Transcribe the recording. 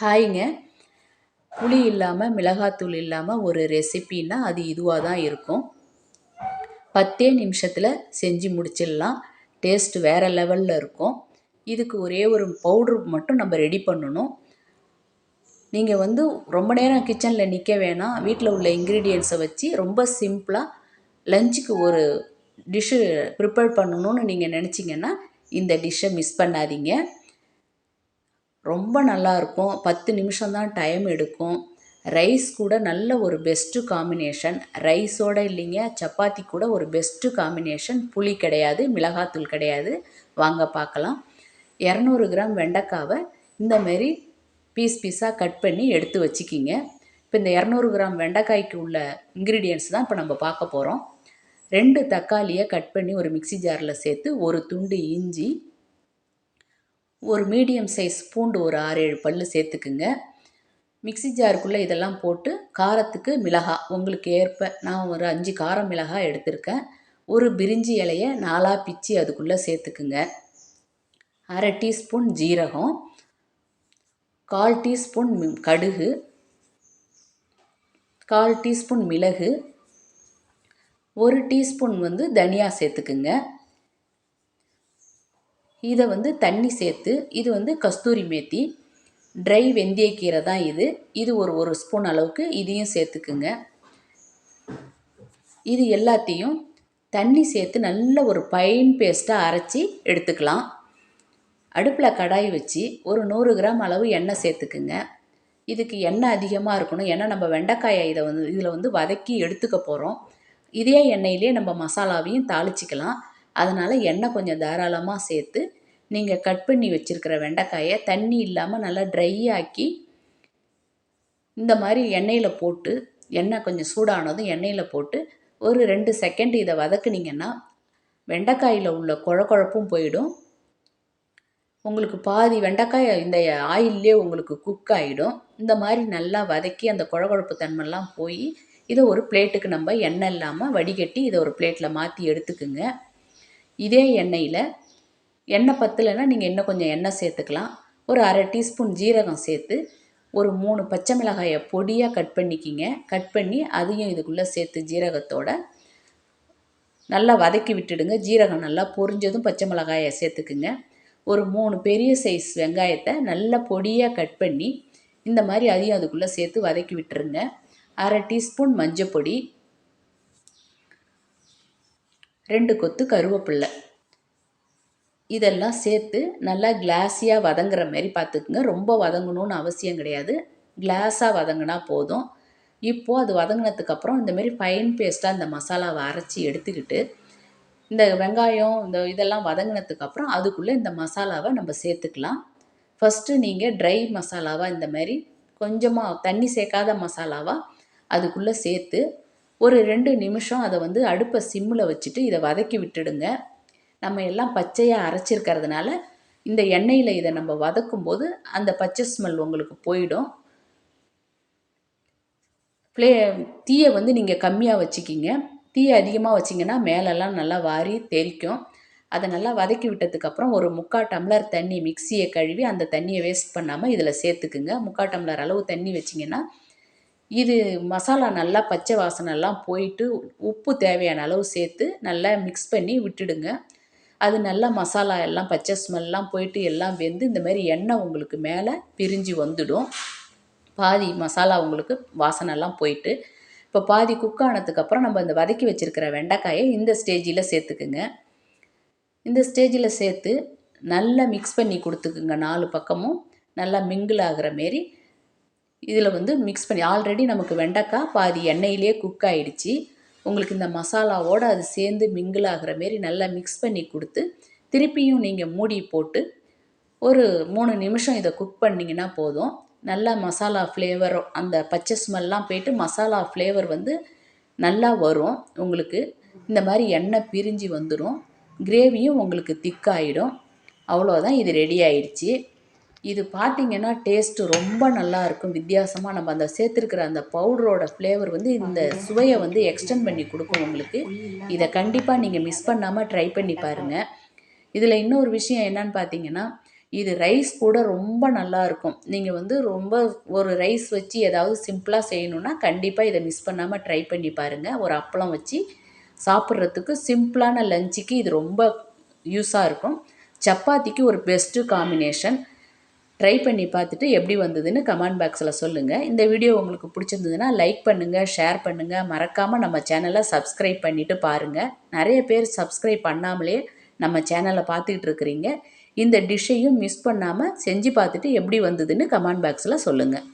ஹாய்ங்க. புளி இல்லாமல் மிளகாத்தூள் இல்லாமல் ஒரு ரெசிப்பின்னா அது இதுவாக தான் இருக்கும். பத்தே நிமிஷத்தில் செஞ்சு முடிச்சிடலாம். டேஸ்ட் வேறு லெவலில் இருக்கும். இதுக்கு ஒரே ஒரு பவுட்ரு மட்டும் நம்ம ரெடி பண்ணணும். நீங்கள் வந்து ரொம்ப நேரம் கிச்சனில் நிற்க வேணாம். வீட்டில் உள்ள இன்க்ரீடியன்ஸை வச்சு ரொம்ப சிம்பிளாக லஞ்சுக்கு ஒரு டிஷ்ஷு ப்ரிப்பேர் பண்ணணும்னு நீங்கள் நினச்சிங்கன்னா இந்த டிஷ்ஷை மிஸ் பண்ணாதீங்க. ரொம்ப நல்லாயிருக்கும் பத்து நிமிஷம் தான் டைம் எடுக்கும். ரைஸ் கூட நல்ல ஒரு பெஸ்ட்டு காம்பினேஷன் ரைஸோடு இல்லைங்க சப்பாத்தி கூட ஒரு பெஸ்ட்டு காம்பினேஷன் புளி கிடையாது மிளகாத்தூள் கிடையாது. வாங்க பார்க்கலாம். இரநூறு கிராம் வெண்டைக்காவை இந்தமாரி பீஸ் பீஸாக கட் பண்ணி எடுத்து வச்சுக்கிங்க. இப்போ இந்த இரநூறு கிராம் வெண்டைக்காய்க்கு உள்ள இன்க்ரீடியன்ஸ் தான் இப்போ நம்ம பார்க்க போகிறோம் ரெண்டு தக்காளியை கட் பண்ணி ஒரு மிக்சி ஜாரில் சேர்த்து ஒரு துண்டு இஞ்சி ஒரு மீடியம் சைஸ் பூண்டு ஒரு ஆறு ஏழு பல் சேர்த்துக்குங்க. மிக்சி ஜாருக்குள்ளே இதெல்லாம் போட்டு காரத்துக்கு மிளகா உங்களுக்கு ஏற்ப நான் ஒரு அஞ்சு காரம் மிளகா எடுத்திருக்கேன். ஒரு பிரிஞ்சி இலையை நாலாக பிச்சு அதுக்குள்ளே சேர்த்துக்குங்க. அரை டீஸ்பூன் ஜீரகம் கால் டீஸ்பூன் கடுகு கால் டீஸ்பூன் மிளகு ஒரு டீஸ்பூன் வந்து தனியா சேர்த்துக்குங்க. இதை வந்து தண்ணி சேர்த்து இது வந்து கஸ்தூரி மேத்தி. ட்ரை வெந்தயக்கீரை தான் இது. இது ஒரு ஒரு ஸ்பூன் அளவுக்கு இதையும் சேர்த்துக்குங்க. இது எல்லாத்தையும் தண்ணி சேர்த்து நல்ல ஒரு பைன் பேஸ்ட்டாக அரைச்சி எடுத்துக்கலாம். அடுப்பில் கடாய் வச்சு ஒரு நூறு கிராம் அளவு எண்ணெய் சேர்த்துக்குங்க. இதுக்கு எண்ணெய் அதிகமாக இருக்கணும். ஏன்னா நம்ம வெண்டைக்காயை இதை வந்து இதில் வந்து வதக்கி எடுத்துக்க போகிறோம் இதே எண்ணெயிலே நம்ம மசாலாவையும் தாளிச்சிக்கலாம். அதனால் எண்ணெய் கொஞ்சம் தாராளமாக சேர்த்து நீங்கள் கட் பண்ணி வச்சுருக்கிற வெண்டைக்காயை தண்ணி இல்லாமல் நல்லா ட்ரை ஆக்கி இந்த மாதிரி எண்ணெயில் போட்டு எண்ணெய் கொஞ்சம் சூடானதும் எண்ணெயில் போட்டு ஒரு ரெண்டு செகண்ட் இதை வதக்குனிங்கன்னா வெண்டைக்காயில் உள்ள குழக்குழப்பும் போயிடும். உங்களுக்கு பாதி வெண்டைக்காய் இந்த ஆயிலே உங்களுக்கு குக் ஆகிடும் இந்த மாதிரி நல்லா வதக்கி அந்த குழகுழப்பு தன்மைலாம் போய் இதை ஒரு பிளேட்டுக்கு நம்ம எண்ணெய் இல்லாமல் வடிகட்டி இதை ஒரு பிளேட்டில் மாற்றி எடுத்துக்குங்க. இதே எண்ணெயில் எண்ணெய் பத்தலைன்னா நீங்கள் இன்னும் கொஞ்சம் எண்ணெய் சேர்த்துக்கலாம். ஒரு அரை டீஸ்பூன் ஜீரகம் சேர்த்து ஒரு மூணு பச்சை மிளகாயை பொடியாக கட் பண்ணிக்கிங்க. கட் பண்ணி அதையும் இதுக்குள்ளே சேர்த்து ஜீரகத்தோட நல்லா வதக்கி விட்டுடுங்க. ஜீரகம் நல்லா பொரிஞ்சதும் பச்சை மிளகாயை சேர்த்துக்குங்க. ஒரு மூணு பெரிய சைஸ் வெங்காயத்தை நல்லா பொடியாக கட் பண்ணி இந்த மாதிரி அதையும் அதுக்குள்ளே சேர்த்து வதக்கி விட்டுருங்க. அரை டீஸ்பூன் மஞ்சள் பொடி ரெண்டு கொத்து கருவேப்பில்லை. இதெல்லாம் சேர்த்து நல்லா கிளாஸியாக வதங்குற மாதிரி பார்த்துக்குங்க. ரொம்ப வதங்கணும்னு அவசியம் கிடையாது. கிளாஸாக வதங்கினா போதும். இப்போது அது வதங்கினதுக்கப்புறம் இந்தமாரி ஃபைன் பேஸ்ட்டாக இந்த மசாலாவை அரைச்சி எடுத்துக்கிட்டு இந்த வெங்காயம் இந்த இதெல்லாம் வதங்கினதுக்கப்புறம் அதுக்குள்ளே இந்த மசாலாவை நம்ம சேர்த்துக்கலாம். ஃபஸ்ட்டு நீங்கள் ட்ரை மசாலாவாக இந்த மாதிரி கொஞ்சமாக தண்ணி சேர்க்காத மசாலாவாக அதுக்குள்ளே சேர்த்து ஒரு ரெண்டு நிமிஷம் அதை வந்து அடுப்பை சிம்மில் வச்சுட்டு இதை வதக்கி விட்டுடுங்க. நம்ம எல்லாம் பச்சையாக அரைச்சிருக்கிறதுனால இந்த எண்ணெயில் இதை நம்ம வதக்கும் போது அந்த பச்சை ஸ்மெல் உங்களுக்கு போயிடும். ஃப்ளே தீயை வந்து நீங்கள் கம்மியாக வச்சுக்கிங்க. தீயை அதிகமாக வச்சிங்கன்னா மேலெல்லாம் நல்லா வாரி தெரிக்கும் அதை நல்லா வதக்கி விட்டதுக்கப்புறம் ஒரு முக்கால் டம்ளர் தண்ணி மிக்சியை கழுவி அந்த தண்ணியை வேஸ்ட் பண்ணாமல் இதில் சேர்த்துக்குங்க. முக்கால் டம்ளர் அளவு தண்ணி வச்சிங்கன்னா இது மசாலா நல்லா பச்சை வாசனைலாம் போயிட்டு உப்பு தேவையான அளவு சேர்த்து நல்லா மிக்ஸ் பண்ணி விட்டுடுங்க. அது நல்லா மசாலா எல்லாம் பச்சை ஸ்மெல்லாம் போயிட்டு எல்லாம் வெந்து இந்த மாதிரி எண்ணெய் உங்களுக்கு மேலே பிரிஞ்சு வந்துடும். பாதி மசாலா உங்களுக்கு வாசனைலாம் போயிட்டு. இப்போ பாதி குக் ஆனதுக்கப்புறம் நம்ம இந்த வதக்கி வச்சுருக்கிற வெண்டைக்காயை இந்த ஸ்டேஜில் சேர்த்துக்குங்க. இந்த ஸ்டேஜில் சேர்த்து நல்லா மிக்ஸ் பண்ணி கொடுத்துக்குங்க நாலு பக்கமும். நல்லா மிங்கிள் ஆகிற மாரி இதில் வந்து மிக்ஸ் பண்ணி ஆல்ரெடி நமக்கு வெண்டைக்காய் பாதி எண்ணெயிலே குக் ஆகிடுச்சி உங்களுக்கு இந்த மசாலாவோடு அது சேர்ந்து மிங்கிள் ஆகிற மாரி நல்லா மிக்ஸ் பண்ணி கொடுத்து திருப்பியும் நீங்கள் மூடி போட்டு ஒரு மூணு நிமிஷம் இதை குக் பண்ணிங்கன்னா போதும். நல்லா மசாலா ஃப்ளேவர் அந்த பச்சை ஸ்மெல்லாம் போயிட்டு மசாலா ஃப்ளேவர் வந்து நல்லா வரும். உங்களுக்கு இந்த மாதிரி எண்ணெய் பிரிஞ்சு வந்துடும் கிரேவியும் உங்களுக்கு திக்காயிடும் அவ்வளோதான் இது ரெடி ஆயிடுச்சு. இது பார்த்திங்கன்னா டேஸ்ட்டு ரொம்ப நல்லா இருக்கும். வித்தியாசமாக நம்ம அந்த சேர்த்துருக்கிற அந்த பவுடரோட ஃப்ளேவர் வந்து இந்த சுவையை வந்து எக்ஸ்டெண்ட் பண்ணி கொடுக்கும் உங்களுக்கு. இதை கண்டிப்பாக நீங்கள் மிஸ் பண்ணாமல் ட்ரை பண்ணி பாருங்கள் இதில் இன்னொரு விஷயம் என்னன்னு பார்த்தீங்கன்னா இது ரைஸ் கூட ரொம்ப நல்லா இருக்கும். நீங்கள் வந்து ரொம்ப ஒரு ரைஸ் வச்சு ஏதாவது சிம்பிளாக செய்யணுன்னா கண்டிப்பாக இதை மிஸ் பண்ணாமல் ட்ரை பண்ணி பாருங்கள் ஒரு அப்பளம் வச்சு சாப்பிட்றதுக்கு சிம்பிளான லஞ்சுக்கு இது ரொம்ப யூஸாக இருக்கும். சப்பாத்திக்கு ஒரு பெஸ்ட்டு காம்பினேஷன் ட்ரை பண்ணி பார்த்துட்டு எப்படி வந்ததுன்னு கமெண்ட் பாக்ஸில் சொல்லுங்கள் இந்த வீடியோ உங்களுக்கு பிடிச்சிருந்ததுன்னா லைக் பண்ணுங்கள் ஷேர் பண்ணுங்கள் மறக்காமல் நம்ம சேனலை சப்ஸ்கிரைப் பண்ணிவிட்டு பாருங்கள் நிறைய பேர் சப்ஸ்கிரைப் பண்ணாமலே நம்ம சேனலை பார்த்துக்கிட்டு இருக்கிறீங்க. இந்த டிஷ்ஷையும் மிஸ் பண்ணாமல் செஞ்சு பார்த்துட்டு எப்படி வந்ததுன்னு கமெண்ட் பாக்ஸில் சொல்லுங்கள்